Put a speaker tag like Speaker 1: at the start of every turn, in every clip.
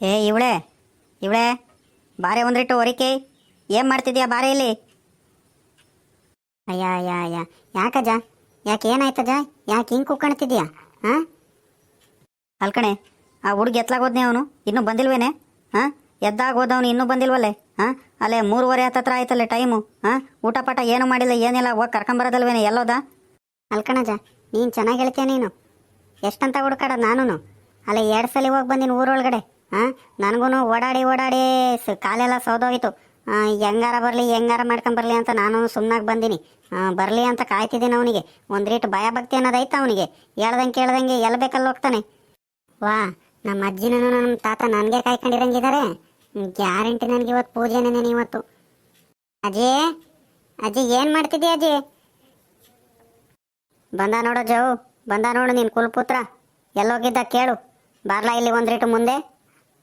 Speaker 1: ಏ, ಇವಳೆ ಇವಳೆ, ಬಾರೆ ಒಂದ್ರಿಟ್ಟು ಹೊರಿಕೆ ಏನ್ ಮಾಡ್ತಿದ್ಯಾ ಬಾರೆ ಇಲ್ಲಿ? ಅಯ್ಯ ಅಯ್ಯ ಅಯ್ಯ. ಯಾಕಜ್ಜ ಯಾಕೆ ಏನಾಯ್ತಜ ಯಾಕೆ ಹಿಂಗೆ ಕುಕ್ಕಣ್ತಿದ್ಯಾ ಹಾಂ ಅಲ್ಕಣೆ ಆ ಹುಡುಗ ಎತ್ಲಾಗೋದ್ನೆ ಅವನು, ಇನ್ನೂ ಬಂದಿಲ್ವೇನೆ? ಹಾಂ ಎದ್ದಾಗ ಹೋದವನು ಇನ್ನೂ ಬಂದಿಲ್ವಲ್ಲೇ? ಹಾಂ ಅಲ್ಲೇ ಮೂರುವರೆ ಹತ್ತತ್ರ ಆಯ್ತಲ್ಲೇ ಟೈಮು. ಹಾಂ ಊಟ ಪಾಠ ಏನು ಮಾಡಿಲ್ಲ, ಏನಿಲ್ಲ ಹೋಗಿ ಕರ್ಕೊಂಬರೋದಲ್ವೇನೆ, ಎಲ್ಲೋದ? ಅಲ್ಕಣಜ ನೀನು ಚೆನ್ನಾಗಿ ಹೇಳ್ತೀಯ ನೀನು. ಎಷ್ಟಂತ ಹುಡ್ಕಾಡ ನಾನು ಅಲ್ಲೇ ಎರಡು ಸಲ ಹೋಗಿ ಬಂದಿನ ಊರೊಳಗಡೆ. ಹಾಂ? ನನಗೂ ಓಡಾಡಿ ಓಡಾಡಿ ಕಾಲೆಲ್ಲ ಸೌದೋಗಿತ್ತು. ಹೆಂಗಾರ ಬರಲಿ, ಹೆಂಗಾರ ಮಾಡ್ಕೊಂಬರ್ಲಿ ಅಂತ ನಾನು ಸುಮ್ಮನಾಗಿ ಬಂದೀನಿ. ಬರಲಿ ಅಂತ ಕಾಯ್ತಿದ್ದೀನಿ ಅವನಿಗೆ. ಒಂದು ರೀಟ್ ಭಯ ಭಕ್ತಿ ಅನ್ನೋದೈತೆ ಅವನಿಗೆ. ಹೇಳ್ದಂಗೆ ಕೇಳ್ದಂಗೆ ಎಲ್ಲಿ ಬೇಕಲ್ಲಿ ಹೋಗ್ತಾನೆ. ವಾ ನಮ್ಮ ಅಜ್ಜಿನೂ ನಮ್ಮ ತಾತ ನನಗೆ ಕಾಯ್ಕೊಂಡಿರಂಗಿದ್ದಾರೆ ಗ್ಯಾರಂಟಿ ನನಗೆ ಇವತ್ತು ಪೂಜೆನೇ ಇವತ್ತು ಅಜ್ಜಿ ಅಜ್ಜಿ ಏನು ಮಾಡ್ತಿದ್ದೀಯ ಅಜ್ಜಿ? ಬಂದ ನೋಡು ಜವು ಬಂದ ನೋಡು ನಿನ್ನ ಕುಲ್ಪುತ್ರ. ಎಲ್ಲೋಗಿದ್ದ ಕೇಳು. ಬರಲಾ ಇಲ್ಲಿ ಒಂದು ರೀಟು ಮುಂದೆ.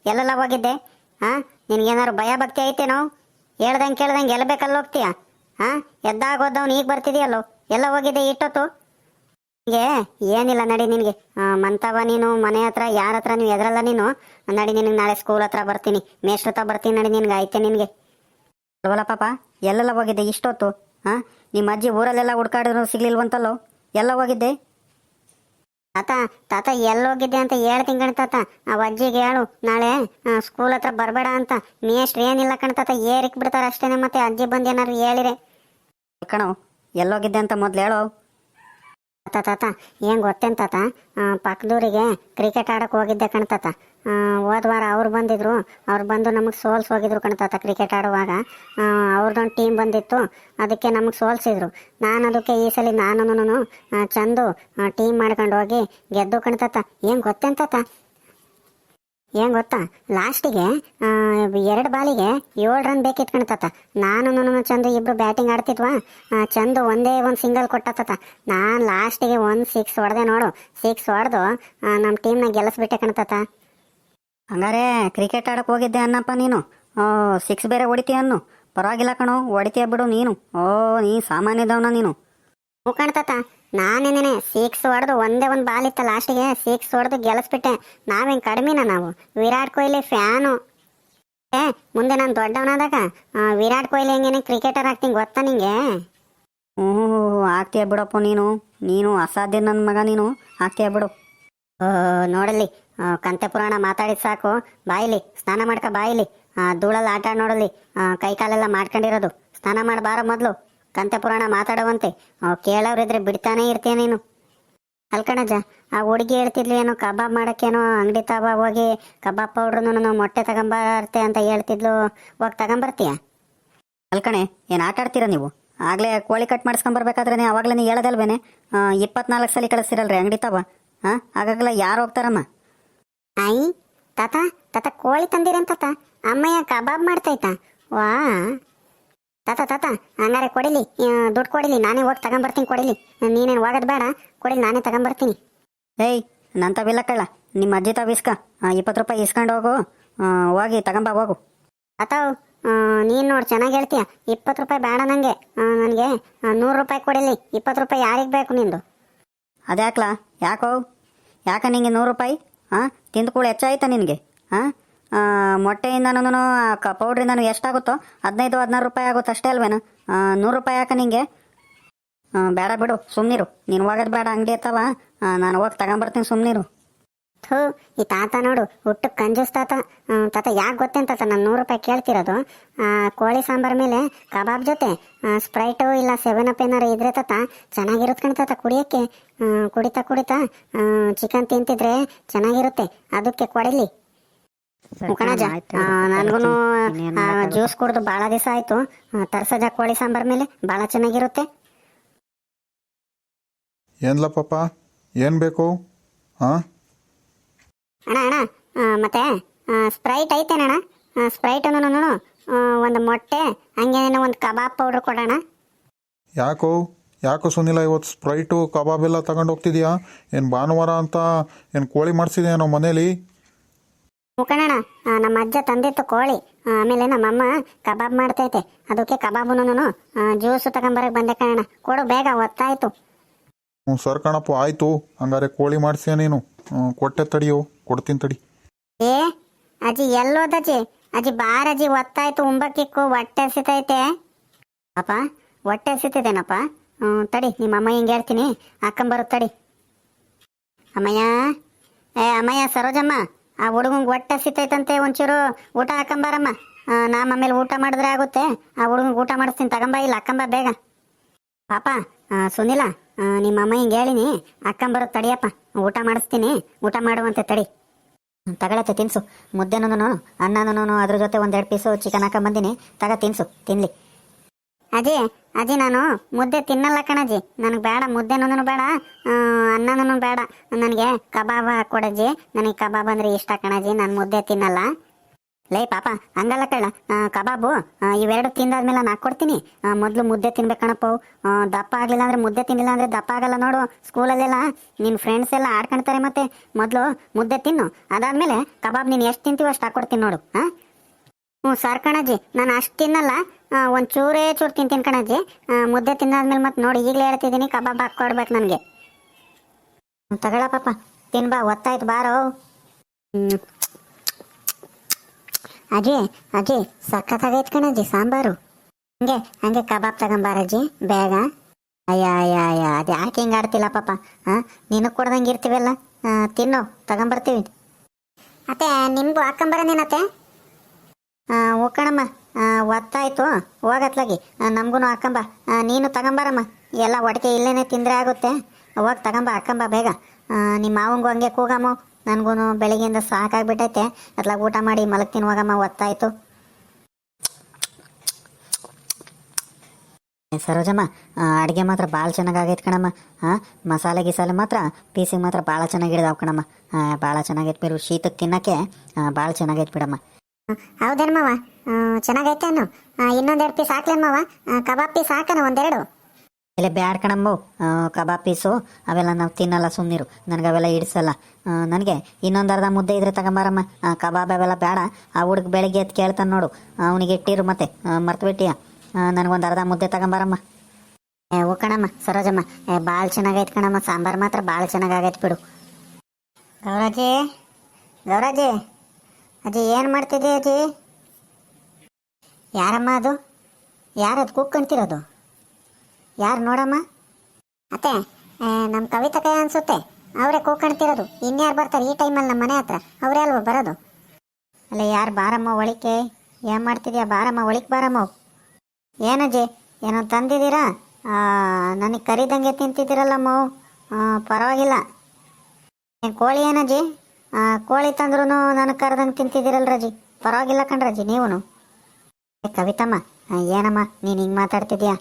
Speaker 1: ಎಲ್ಲೆಲ್ಲ ಹೋಗಿದ್ದೆ ಹಾಂ? ನಿನಗೇನಾದ್ರು ಭಯ ಭಕ್ತಿ ಐತೇನೋ ಹೇಳ್ದಂಗೆ ಕೇಳ್ದಂಗೆ ಎಲ್ಲ ಬೇಕಲ್ಲಿ ಹೋಗ್ತೀಯಾ? ಹಾಂ? ಎದ್ದಾಗ ಹೋದವ್ನು ಈಗ ಬರ್ತಿದೆಯಲ್ಲೋ? ಎಲ್ಲ ಹೋಗಿದ್ದೆ ಇಟ್ಟೊತ್ತು? ನಿನಗೆ ಏನಿಲ್ಲ ನಡಿ ನಿನಗೆ. ಮಂತವ ನೀನು, ಮನೆ ಹತ್ರ, ಯಾರ ಹತ್ರ ನೀವು ಎದ್ರಲ್ಲ ನೀನು? ನಡಿ ನಿನಗೆ ನಾಳೆ ಸ್ಕೂಲ್ ಹತ್ರ ಬರ್ತೀನಿ. ಮೇಷ್ಟ್ರ ಹತ್ರ ಬರ್ತೀನಿ ನಡಿ ನಿನಗೆ ಐತೆ ನಿನಗೆ. ಅಲ್ವಲ್ಲ ಪಾಪ? ಎಲ್ಲೆಲ್ಲ ಹೋಗಿದ್ದೆ ಇಷ್ಟೊತ್ತು? ಹಾಂ? ನಿಮ್ಮ ಅಜ್ಜಿ ಊರಲ್ಲೆಲ್ಲ ಹುಡ್ಕಾಡಿದ್ರು ಸಿಗ್ಲಿಲ್ವಂತಲ್ಲೋ? ಎಲ್ಲ ಹೋಗಿದ್ದೆ ತಾತ ತಾತ ಎಲ್ಲೋಗಿದ್ದೆ ಅಂತ ಹೇಳ್ತೀನಿ ಕಣ್ ತಾತ. ಆ ಅಜ್ಜಿಗೆ ಹೇಳು, ನಾಳೆ ಸ್ಕೂಲ್ ಹತ್ರ ಬರಬೇಡ ಅಂತ. ಮೇಷ್ಟ್ರು ಏನಿಲ್ಲ ಕಣ ತಾತ, ಏರಿಕ್ ಬಿಡ್ತಾರ ಅಷ್ಟೇನೆ ಮತ್ತೆ ಅಜ್ಜಿ ಬಂದು ಏನಾದ್ರು ಹೇಳಿರೆ. ಕಣೋ, ಎಲ್ಲೋಗಿದ್ದೆ ಅಂತ ಮೊದ್ಲು ಹೇಳೋ. ತಾತ ತಾತ, ಏನ್ ಗೊತ್ತೇನ್ ತಾತ? ಪಕ್ಕದೂರಿಗೆ ಕ್ರಿಕೆಟ್ ಆಡಕ್ ಹೋಗಿದ್ದೆ ಕಣ್ತಾತ ಹೋದ ವಾರ ಅವ್ರು ಬಂದಿದ್ರು. ಅವ್ರು ಬಂದು ನಮಗೆ ಸೋಲ್ಸ್ ಹೋಗಿದ್ರು ಕಣ್ತಾತ ಕ್ರಿಕೆಟ್ ಆಡುವಾಗ. ಅವ್ರದ್ದೊಂದು ಟೀಮ್ ಬಂದಿತ್ತು. ಅದಕ್ಕೆ ನಮಗೆ ಸೋಲ್ಸಿದ್ರು. ನಾನು ಅದಕ್ಕೆ ಈ ಸಲ ನಾನು ಚಂದು ಟೀಮ್ ಮಾಡ್ಕೊಂಡು ಹೋಗಿ ಗೆದ್ದು ಕಣ್ತಾತ ಏನ್ ಗೊತ್ತೇನ್ ತಾತ? ಏನ್ ಗೊತ್ತಾ? ಲಾಸ್ಟಿಗೆ ಎರಡು ಬಾಲಿಗೆ ಏಳು ರನ್ ಬೇಕಿತ್ತು ಕಣ್ತಾತ. ನಾನು ನನ್ನ ಚಂದು ಇಬ್ರು ಬ್ಯಾಟಿಂಗ್ ಆಡ್ತಿದ್ವಾ? ಚಂದು ಒಂದೇ ಒಂದು ಸಿಂಗಲ್ ಕೊಟ್ಟತ್ತ. ನಾನು ಲಾಸ್ಟಿಗೆ ಒಂದು ಸಿಕ್ಸ್ ಹೊಡೆದೆ ನೋಡು. ಸಿಕ್ಸ್ ಹೊಡೆದು ನಮ್ಮ ಟೀಮ್ನ ಗೆಲ್ಲಿಸ್ಬಿಟ್ಟೆ ಕಣ್ತಾತ. ಹಂಗಾರೆ ಕ್ರಿಕೆಟ್ ಆಡಕ್ಕೆ ಹೋಗಿದ್ದೆ ಅನ್ನಪ್ಪ ನೀನು. ಸಿಕ್ಸ್ ಬೇರೆ ಹೊಡಿತೀಯ ಅನ್ನು? ಪರವಾಗಿಲ್ಲ ಕಣೋ ಹೊಡಿತೀಯ ಬಿಡು ನೀನು. ಓ ನೀ ಸಾಮಾನ್ಯದವನ ನೀನು. ಹ್ಞೂ ಕಣ್ತಾತ ನಾನೇನೇನೆ ಸಿಕ್ಸ್ ಹೊಡೆದು ಒಂದೇ ಒಂದು ಬಾಲ್ ಇತ್ತ ಲಾಸ್ಟಿಗೆ ಸಿಕ್ಸ್ ಹೊಡೆದು ಗೆಲ್ಲಿಸ್ಬಿಟ್ಟೆ ನಾವೇನು ಕಡಿಮೆನ ನಾವು? ವಿರಾಟ್ ಕೊಹ್ಲಿ ಫ್ಯಾನು. ಏ ಮುಂದೆ ನಾನು ದೊಡ್ಡವನಾದಾಗ ವಿರಾಟ್ ಕೊಹ್ಲಿ ಹೆಂಗೇನೆ ಕ್ರಿಕೆಟರ್ ಆಗ್ತೀನಿ ಗೊತ್ತಾ ನಿಂಗೆ? ಹ್ಞೂ ಆಗ್ತೀಯ ಬಿಡಪ್ಪ ನೀನು. ನೀನು ಅಸಾಧ್ಯ ನನ್ನ ಮಗ ನೀನು. ಆಗ್ತೀಯ ಬಿಡು. ಓ, ನೋಡಲಿ ಕಂತೆ ಪುರಾಣ ಮಾತಾಡಿದ್ ಸಾಕು. ಬಾಯಿಲಿ ಸ್ನಾನ ಮಾಡ್ಕ ಬಾಯಿಲಿ. ಧೂಳಲ್ಲಿ ಆಟ ನೋಡಲಿ ಕೈ ಕಾಲೆಲ್ಲ ಮಾಡ್ಕೊಂಡಿರೋದು. ಸ್ನಾನ ಮಾಡಬಾರ ಮೊದಲು. ಕಂತೆ ಪುರಾಣ ಮಾತಾಡುವಂತೆ. ಆ, ಕೇಳೋರಿದ್ರೆ ಬಿಡ್ತಾನೆ ಇರ್ತೇನೇನು ಅಲ್ಕಣಜ ಆ ಹುಡುಗಿ ಹೇಳ್ತಿದ್ಲು ಏನೋ ಕಬಾಬ್ ಮಾಡೋಕ್ಕೇನೋ ಅಂಗಡಿ ತಾಬಾ ಹೋಗಿ ಕಬಾಬ್ ಪೌಡ್ರನ್ನು ಮೊಟ್ಟೆ ತಗೊಂಬರ್ತೆ ಅಂತ ಹೇಳ್ತಿದ್ಲು. ಹೋಗಿ ತಗೊಂಬರ್ತೀಯ? ಅಲ್ಕಣೆ ಏನು ಆಟ ಆಡ್ತೀರಾ ನೀವು? ಆಗಲೇ ಕೋಳಿ ಕಟ್ ಮಾಡಿಸ್ಕೊಂಬರ್ಬೇಕಾದ್ರೆ ಅವಾಗಲೇ ನೀವು ಹೇಳೋದಲ್ವೇನೆ? ಇಪ್ಪತ್ನಾಲ್ಕು ಸಲ ಕಳಿಸ್ತಿರಲ್ರಿ ಅಂಗಡಿ ತಾವ ಹಾಂ ಆಗಾಗಲ ಯಾರು ಹೋಗ್ತಾರಮ್ಮ? ಐ ತಾತ ತಾತ ಕೋಳಿ ತಂದಿರಂತ ತಾತ? ಅಮ್ಮಯ್ಯ ಕಬಾಬ್ ಮಾಡ್ತೈತಾ ವಾ. ತಾತ ತಾತ ಹಂಗಾರೆ ಕೊಡಿಲಿ. ದುಡ್ಡು ಕೊಡಿಲಿ. ನಾನೇ ಹೋಗಿ ತಗೊಂಬರ್ತೀನಿ ಕೊಡಿಲಿ. ನೀನೇನು ಹೋಗೋದು ಬೇಡ. ಕೊಡಿಲಿ ನಾನೇ ತಗೊಂಬರ್ತೀನಿ. ಏಯ್ ನಂತ ಕಳ್ಳ. ನಿಮ್ಮ ಅಜ್ಜಿ ತಾವ ಇಸ್ಕ. ಇಪ್ಪತ್ತು ರೂಪಾಯಿ ಇಸ್ಕೊಂಡು ಹೋಗು. ಹೋಗಿ ತಗೊಂಬ ಹೋಗು. ಅತಾವ್ ನೀನು ನೋಡಿ ಚೆನ್ನಾಗಿ ಹೇಳ್ತೀಯ. ಇಪ್ಪತ್ತು ರೂಪಾಯಿ ಬೇಡ ನನಗೆ ನನಗೆ ನೂರು ರೂಪಾಯಿ ಕೊಡಿಲಿ. ಇಪ್ಪತ್ತು ರೂಪಾಯಿ ಯಾರಿಗೆ ಬೇಕು ನಿಂದು? ಅದ್ಯಾಕ್ಲಾ? ಯಾಕೋ? ಯಾಕ ನಿಂಗೆ ನೂರು ರೂಪಾಯಿ? ಹಾಂ ತಿಂದು ಕೂಡ ಹೆಚ್ಚಾಯ್ತಾ ನಿನಗೆ? ಹಾಂ ಮೊಟ್ಟೆಯಿಂದನೂ ಕ ಎಷ್ಟಾಗುತ್ತೋ ಹದಿನೈದು, ಹದಿನಾರು ರೂಪಾಯಿ ಆಗುತ್ತೆ ಅಷ್ಟೇ ಅಲ್ವೇನು ನೂರು ರೂಪಾಯಿ ಯಾಕ ನಿಂಗೆ? ಬೇಡ ಬಿಡು ಸುಮ್ಮನಿರು ನೀನು ಹೋಗೋದು ಬೇಡ, ಅಂಗಡಿ ಇರ್ತಾವ ನಾನು ಹೋಗಿ ತಗೊಂಬರ್ತೀನಿ ಸುಮ್ಮನಿರು ಥೂ, ಈ ತಾತ ನೋಡು, ಹುಟ್ಟು ಕಂಜೂಸ್ ತಾತ. ತಾತ ಯಾಕೆ ಗೊತ್ತೇನು ತಾತ, ನಾನು ನೂರು ರೂಪಾಯಿ ಕೇಳ್ತಿರೋದು. ಕೋಳಿ ಸಾಂಬಾರ್ ಮೇಲೆ ಕಬಾಬ್ ಜೊತೆ ಸ್ಪ್ರೈಟು ಇಲ್ಲ ಸೆವೆನ್ ಅಪ್ ಏನಾರು ಇದ್ರೆ ತಾತ ಚೆನ್ನಾಗಿರುತ್ತೆ ಕಣ ತಾತ ಕುಡಿಯೋಕ್ಕೆ. ಕುಡಿತಾ ಕುಡಿತಾ ಚಿಕನ್ ತಿಂತಿದ್ರೆ ಚೆನ್ನಾಗಿರುತ್ತೆ. ಅದಕ್ಕೆ ಕೊಡಿಲಿ. ಮುಖಣಜ ನನಗೂ ಜ್ಯೂಸ್ ಕುಡ್ದು ಬಹಳ ದಿವಸ ಆಯ್ತು. ತರ್ಸಜ ಕೋಳಿ ಸಾಂಬಾರ್ ಮೇಲೆ. ಬಹಳ ಚೆನ್ನಾಗಿರುತ್ತೆ.
Speaker 2: ಏನ್ಲ ಪಾಪ? ಏನ್ ಬೇಕು? ಹಾಂ
Speaker 1: ಅಣ್ಣ ಅಣ್ಣ ಆ, ಮತ್ತೆ ಸ್ಪ್ರೈಟ್ ಐತೇನಣ್ಣ ಸ್ಪ್ರೈಟ್ ಒಂದು ಮೊಟ್ಟೆ ಹಂಗೆ ಒಂದು ಕಬಾಬ್ ಪೌಡರ್ ಕೊಡೋಣ
Speaker 2: ಯಾಕೋ? ಯಾಕೋ ಸುನಿಲ ಇವತ್ತು ಸ್ಪ್ರೈಟು ಕಬಾಬ್ ಎಲ್ಲ ತಗೊಂಡು ಹೋಗ್ತಿದ್ಯಾ? ಏನು ಭಾನುವಾರ ಅಂತ ಏನು ಕೋಳಿ ಮಾಡಿಸಿದ್ಯಾನೋ ಮನೇಲಿ?
Speaker 1: ಮುಖಂಡಣ್ಣ ನಮ್ಮ ಅಜ್ಜ ತಂದಿತ್ತು ಕೋಳಿ. ಆಮೇಲೆ ನಮ್ಮಮ್ಮ ಕಬಾಬ್ ಮಾಡ್ತೈತೆ. ಅದಕ್ಕೆ ಕಬಾಬುನು ಜ್ಯೂಸ್ ತಗೊಂಬರಕ್ ಬಂದೆ ಕಣಣ್ಣ. ಕೊಡು ಬೇಗ ಒತ್ತಾಯ್ತು
Speaker 2: ಹ್ಞೂ ಸರ್ ಕಣಪ್ಪ ಆಯ್ತು. ಹಂಗಾರೆ ಕೋಳಿ ಮಾಡಿಸ್ಯಾ ನೀನು? ಕೊಟ್ಟೆ ತಡಿಯೋ ಕೊಡ್ತೀನಿ ತಡಿ.
Speaker 1: ಏ ಅಜ್ಜಿ ಎಲ್ಲೋದಜ್ಜಿ ಅಜ್ಜಿ? ಬಾರಜ್ಜಿ ಒತ್ತಾಯ್ತು ಉಂಬಕ್ಕಿಕ್ಕು ಹೊಟ್ಟೆ ಹಸಿತೈತೆ. ಅಪ್ಪ ಹೊಟ್ಟೆ ಹಸಿತಿದ್ದೇನಪ್ಪ ಹ್ಮ್, ತಡಿ ನಿಮ್ಮ ಅಮ್ಮ ಹಿಂಗೆ ಹೇಳ್ತೀನಿ. ಹಾಕೊಂಬರು ತಡಿ. ಅಮ್ಮಯ್ಯ ಏ ಅಮ್ಮಯ್ಯ ಸರೋಜಮ್ಮ. ಆ ಹುಡುಗಂಗೆ ಹೊಟ್ಟೆ ಸಿತೈತಂತೆ ಒಂಚೂರು ಊಟ ಹಾಕೊಂಬಾರಮ್ಮ. ನಮ್ಮ ಆಮೇಲೆ ಊಟ ಮಾಡಿದ್ರೆ ಆಗುತ್ತೆ. ಆ ಹುಡುಗಂಗೆ ಊಟ ಮಾಡಿಸ್ತೀನಿ. ತಗೊಂಬ, ಇಲ್ಲ, ಅಕ್ಕಂಬ, ಬೇಗ. ಪಾಪ ಸುನಿಲ ನಿಮ್ಮ ಅಮ್ಮ ಹಿಂಗೆ ಹೇಳಿನಿ. ಹಾಕೊಂಬರೋದು ತಡಿಯಪ್ಪ. ಊಟ ಮಾಡಿಸ್ತೀನಿ. ಊಟ ಮಾಡುವಂತೆ ತಡಿ. ತಗೊಳತ್ತೆ, ತಿನ್ಸು. ಮುದ್ದೆನೂ ಅನ್ನನೂ ಅದ್ರ ಜೊತೆ ಒಂದೆರಡು ಪೀಸು ಚಿಕನ್ ಹಾಕೊಂಬಂದಿನಿ. ತಗ, ತಿನ್ಸು. ತಿನ್ಲಿ. ಅಜಿ ಅಜಿ ನಾನು ಮುದ್ದೆ ತಿನ್ನಲ್ಲ ಕಣಜ್ಜಿ. ನನಗೆ ಬೇಡ ಮುದ್ದೆನೂ ಬೇಡ ಅನ್ನನೂ ಬೇಡ. ನನಗೆ ಕಬಾಬ ಕೊಡಜ್ಜಿ ನನಗೆ ಕಬಾಬ್ ಅಂದರೆ ಇಷ್ಟ ಕಣಜ್ಜಿ, ನಾನು ಮುದ್ದೆ ತಿನ್ನಲ್ಲ. ಲೇ ಪಾಪ, ಹಂಗಲ್ಲ ಕಳ್ಳ. ಕಬಾಬು ಇವೆರಡು ತಿಂದಾದ್ಮೇಲೆ ನಾನು ಹಾಕ್ಕೊಡ್ತೀನಿ ಮೊದಲು ಮುದ್ದೆ ತಿನ್ಬೇಕಣಪ್ಪ ದಪ್ಪ ಆಗಲಿಲ್ಲ ಅಂದರೆ, ಮುದ್ದೆ ತಿನ್ನಿಲ್ಲ ಅಂದ್ರೆ ದಪ್ಪ ಆಗಲ್ಲ ನೋಡು. ಸ್ಕೂಲಲ್ಲೆಲ್ಲ ನಿನ್ನ ಫ್ರೆಂಡ್ಸ್ ಎಲ್ಲ ಆಡ್ಕೊಳ್ತಾರೆ ಮತ್ತೆ. ಮೊದಲು ಮುದ್ದೆ ತಿನ್ನು. ಅದಾದಮೇಲೆ ಕಬಾಬ್ ನೀನು ಎಷ್ಟು ತಿಂತೀವೋ ಅಷ್ಟು ಹಾಕ್ಕೊಡ್ತೀನಿ ನೋಡು ಹಾಂ ಹ್ಞೂ ಸರ್ ಕಣಜ್ಜಿ, ನಾನು ಅಷ್ಟು ತಿನ್ನಲ್ಲ. ಒಂದ್ ಚೂರೇ ಚೂರು ತಿಂತೀನಿ ಕಣಜ್ಜಿ. ಮುದ್ದೆ ತಿಂದಾದ್ಮೇಲೆ ಮತ್ತೆ ನೋಡಿ ಈಗಲೇ ಹೇಳ್ತಿದ್ದೀನಿ, ಕಬಾಬ್ ಹಾಕ್ಕೊಡ್ಬೇಕು ನನಗೆ. ತಗೊಳ ಪಾಪ. ತಿನ್ಬಾ ಒತ್ತಾಯ್ತು ಬಾರೋ. ಅಜ್ಜಿ ಅಜ್ಜಿ, ಸಖತ್ತಾಗೈತ್ ಕಣಜ್ಜಿ, ಸಾಂಬಾರು. ಹಂಗೆ ಹಂಗೆ ಕಬಾಬ್ ತಗೊಂಬಾರಜ್ಜಿ ಬೇಗ. ಅಯ್ಯ ಅಯ್ಯ ಅಯ್ಯ, ಅದು ಯಾಕೆ ಹಿಂಗೆ ಆಡ್ತಿಲ್ಲ ಪಾಪ ಹಾಂ ನಿನಗೆ ಕೊಡ್ದಂಗೆ ಇರ್ತೀವಲ್ಲ ತಿನ್ನೋ, ತಗೊಂಬರ್ತೀವಿ. ಅತ್ತೆ, ನಿಮಗೂ ಹಾಕೊಂಬರ ನೀನತ್ತೆ ಓಕಣಮ್ಮ ಒತ್ತಾಯ್ತು. ಹೋಗತ್ಲಾಗಿ. ನಮಗೂ ಹಾಕಂಬ. ನೀನು ತಗೊಂಬಾರಮ್ಮ. ಎಲ್ಲ ಒಟ್ಟಿಗೆ ಇಲ್ಲೇನೆ ತಿಂದರೆ ಆಗುತ್ತೆ. ಹೋಗಿ ತಗೊಂಬ, ಹಾಕಂಬ ಬೇಗ. ನಿಮ್ಮ ಮಾವಂಗೂ ಹಂಗೆ ಕೂಗಮ್ಮ. ನನಗೂ ಬೆಳಗ್ಗೆಯಿಂದ ಸಾಕಾಗ್ಬಿಟ್ಟೈತೆ. ಅತ್ಲಾಗ ಊಟ ಮಾಡಿ ಮಲಗ್ತೀನಿ ಹೋಗಮ್ಮ, ಒತ್ತಾಯ್ತು. ಸರೋಜಮ್ಮ ಅಡುಗೆ ಮಾತ್ರ ಭಾಳ ಚೆನ್ನಾಗಾಗೈತೆ ಕಣಮ್ಮ. ಹಾಂ ಮಸಾಲೆ ಗಿಸಾಲೆ ಮಾತ್ರ ಪೀಸಿಗೆ ಮಾತ್ರ ಭಾಳ ಚೆನ್ನಾಗಿ ಹಿಡ್ದಾವ್ ಕಣಮ್ಮ. ಭಾಳ ಚೆನ್ನಾಗೈತೆ ಬಿಡು. ಶೀತಕ್ಕೆ ತಿನ್ನಕ್ಕೆ ಭಾಳ ಚೆನ್ನಾಗೈತೆ ಬಿಡಮ್ಮ. ಹೌದೇನು ಮಾವ ಚೆನ್ನಾಗೈತೆ ಅನ್ನು. ಇನ್ನೊಂದೆರಡು ಪೀಸ್ ಹಾಕ್ಲೇನು ಮಾವ ಕಬಾಬ್ ಪೀಸ್ ಹಾಕನ ಒಂದೆರಡು. ಇಲ್ಲ, ಬ್ಯಾಡ್ ಕಣಮ್ಮು. ಕಬಾಬ್ ಪೀಸು ಅವೆಲ್ಲ ನಾವು ತಿನ್ನಲ್ಲ ಸುಮ್ಮನಿರು ನನಗೆ ಅವೆಲ್ಲ ಇಡಿಸಲ್ಲ. ನನಗೆ ಇನ್ನೊಂದು ಅರ್ಧ ಮುದ್ದೆ ಇದ್ರೆ ತಗೊಂಬಾರಮ್ಮ. ಕಬಾಬ್ ಅವೆಲ್ಲ ಬೇಡ ಆ ಹುಡುಗ ಬೆಳಗ್ಗೆ ಎದ್ದು ಕೇಳ್ತಾನೆ ನೋಡು. ಅವನಿಗೆ ಇಟ್ಟಿರು ಮತ್ತೆ. ಮರ್ತುಬಿಟ್ಟಿಯ. ನನಗೊಂದು ಅರ್ಧ ಮುದ್ದೆ ತಗೊಂಬಾರಮ್ಮ. ಏ ಓ ಕಣಮ್ಮ, ಸರೋಜಮ್ಮ. ಭಾಳ ಚೆನ್ನಾಗೈತೆ ಕಣಮ್ಮ. ಸಾಂಬಾರು ಮಾತ್ರ ಭಾಳ ಚೆನ್ನಾಗಾಗೈತೆ ಬಿಡು. ಗೌರಾಜಿ ಗೌರಾಜಿ ಅಜ್ಜಿ ಏನು ಮಾಡ್ತಿದ್ದೆ ಅಜ್ಜಿ ಯಾರಮ್ಮ ಅದು? ಯಾರದು ಅಂತಿರೋದು? ಯಾರು ನೋಡಮ್ಮ? ಅತ್ತೆ ನಮ್ಮ ಕವಿತಾ ಕೈ ಅನಿಸುತ್ತೆ. ಅವರೇ ಕೂಕಣ್ತಿರೋದು ಇನ್ಯಾರು ಬರ್ತಾರೆ ಈ ಟೈಮಲ್ಲಿ ನಮ್ಮ ಮನೆ ಹತ್ರ? ಅವರೇ ಅಲ್ವ ಬರೋದು? ಅಲ್ಲ, ಯಾರು ಬಾರಮ್ಮ ಒಳಿಕೆ? ಏನು ಮಾಡ್ತಿದ್ಯಾ ಬಾರಮ್ಮ? ಒಳಿಕೆ ಬಾರಮ್ಮ ಏನಜ್ಜಿ ಏನೋ ತಂದಿದ್ದೀರಾ? ನನಗೆ ಕರಿದಂಗೆ ತಿಂತಿದ್ದೀರಲ್ಲಮ್ಮ ಪರವಾಗಿಲ್ಲ. ಏನು ಕೋಳಿ ಏನಜ್ಜಿ ಕೋಳಿ ತಂದ್ರೂ ನನಗೆ ಕರೆದಂಗೆ ತಿಂತಿದ್ದೀರಲ್ರಜ್ಜಿ ಪರವಾಗಿಲ್ಲ ಕಣ್ರಜಿ ನೀವೂ ಕವಿತಮ್ಮ ಏನಮ್ಮ ನೀನು ಹಿಂಗೆ ಮಾತಾಡ್ತಿದ್ಯಾ?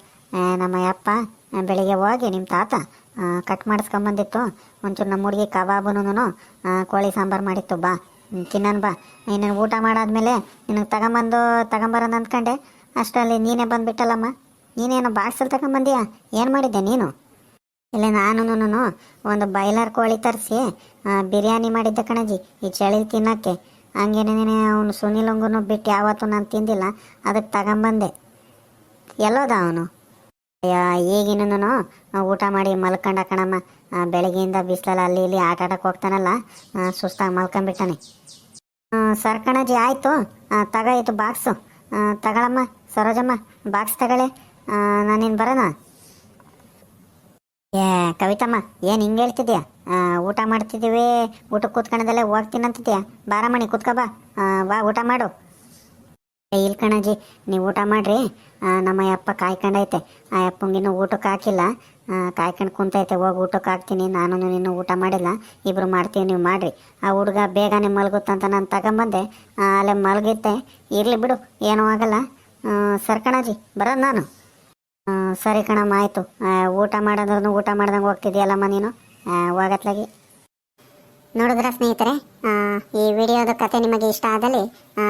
Speaker 1: ನಮ್ಮ ಅಪ್ಪ ಆ, ಬೆಳಿಗ್ಗೆ ಹೋಗಿ ನಿಮ್ಮ ತಾತ ಆ, ಕಟ್ ಮಾಡಿಸ್ಕೊಂಬಂದಿತ್ತು. ಒಂಚೂರು ನಮ್ಮ ಹುಡುಗಿ ಕಬಾಬುನು ಕೋಳಿ ಸಾಂಬಾರು ಮಾಡಿತ್ತು ಬಾ. ತಿನ್ನನ್ ಬಾ. ನೀನು ಊಟ ಮಾಡಾದ್ಮೇಲೆ ನಿನಗೆ ತಗೊಂಬಂದು ತಗೊಂಬರೋಣ ಅಂದ್ಕೊಂಡೆ. ಅಷ್ಟರಲ್ಲಿ ನೀನೇ ಬಂದುಬಿಟ್ಟಲ್ಲಮ್ಮ. ನೀನೇನು ಬಾಕ್ಸಲ್ಲಿ ತಗೊಂಬಂದಿಯಾ? ಏನು ಮಾಡಿದ್ದೆ ನೀನು? ಇಲ್ಲ ನಾನು ಒಂದು ಬಾಯ್ಲರ್ ಕೋಳಿ ತರಿಸಿ ಬಿರಿಯಾನಿ ಮಾಡಿದ್ದೆ ಕಣಜಿ ಈ ಚಳಿ ತಿನ್ನಕ್ಕೆ. ಹಂಗೇನೇ ಅವನು ಸುನಿಲಂಗೂ ಬಿಟ್ಟು ಯಾವತ್ತೂ ನಾನು ತಿಂದಿಲ್ಲ ಅದಕ್ಕೆ ತಗೊಂಬಂದೆ. ಎಲ್ಲೋದ ಅವನು? ಈಗಿನೂ ಊಟ ಮಾಡಿ ಮಲ್ಕಂಡ ಕಣಮ್ಮ ಬೆಳಗ್ಗೆಯಿಂದ ಬಿಸಿಲಲ್ಲಿ ಅಲ್ಲಿ ಇಲ್ಲಿ ಆಟ ಆಡಕ್ಕೆ ಹೋಗ್ತಾನಲ್ಲ ಸುಸ್ತಾಗಿ ಮಲ್ಕೊಂಡ್ಬಿಟ್ಟಾನೆ. ಆ, ಸರ್ ಕಣಜಿ ಆಯಿತು ತಗ ಇದು ಬಾಕ್ಸು. ತಗೊಳಮ್ಮ ಸರೋಜಮ್ಮ ಬಾಕ್ಸ್ ತಗೊಳ್ಳಿ. ನಾನೇನು ಬರೋಣ ಏ, ಕವಿತಮ್ಮ, ಏನು ಹಿಂಗೆ ಹೇಳ್ತಿದ್ಯಾ? ಊಟ ಮಾಡ್ತಿದ್ದೀವಿ ಊಟಕ್ಕೆ ಕೂತ್ಕೊಂಡದಲ್ಲೇ ಹೋಗ್ತೀನಿ ಅಂತಿದ್ಯಾ? ಬಾರಮಣಿ, ಕೂತ್ಕ ಬಾ. ಬಾ, ಊಟ ಮಾಡು. ಏ ಇಲ್ಲ ಕಣಾಜಿ, ನೀವು ಊಟ ಮಾಡ್ರಿ. ನಮ್ಮ ಅಪ್ಪ ಕಾಯ್ಕೊಂಡೈತೆ. ಆ ಅಪ್ಪಂಗಿನ್ನೂ ಊಟಕ್ಕೆ ಹಾಕಿಲ್ಲ. ಕಾಯ್ಕೊಂಡು ಕುಂತೈತೆ, ಹೋಗಿ ಊಟಕ್ಕೆ ಹಾಕ್ತೀನಿ. ನಾನು ಇನ್ನೂ ಊಟ ಮಾಡಿಲ್ಲ. ಇಬ್ರು ಮಾಡ್ತೀವಿ, ನೀವು ಮಾಡ್ರಿ. ಆ ಹುಡುಗ ಬೇಗನೆ ಮಲಗುತ್ತಂತ ನಾನು ತಗೊಂಬಂದೆ. ಅಲ್ಲೇ ಮಲಗಿದ್ದೆ. ಇರಲಿ ಬಿಡು, ಏನೂ ಆಗಲ್ಲ. ಸರ್ ಕಣಜಿ, ಬರೋದು ನಾನು. ಸರಿ ಕಣಮ್ಮ, ಆಯಿತು. ಊಟ ಮಾಡೋದ್ರೂ ಊಟ ಮಾಡ್ದಂಗೆ ಹೋಗ್ತಿದ್ಯಲ್ಲಮ್ಮ ನೀನು? ಹೋಗತ್ಲಾಗಿ. ನೋಡಿದ್ರ ಸ್ನೇಹಿತರೆ ಈ ವಿಡಿಯೋದ ಕತೆ ನಿಮಗೆ ಇಷ್ಟ ಆದಲ್ಲಿ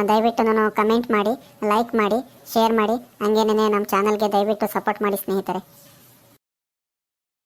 Speaker 1: ದಯವಿಟ್ಟು ನಾನು ಕಮೆಂಟ್ ಮಾಡಿ ಲೈಕ್ ಮಾಡಿ ಶೇರ್ ಮಾಡಿ ಹಂಗೇನೇ ನಮ್ಮ ಚಾನಲ್ಗೆ ದಯವಿಟ್ಟು ಸಪೋರ್ಟ್ ಮಾಡಿ ಸ್ನೇಹಿತರೆ.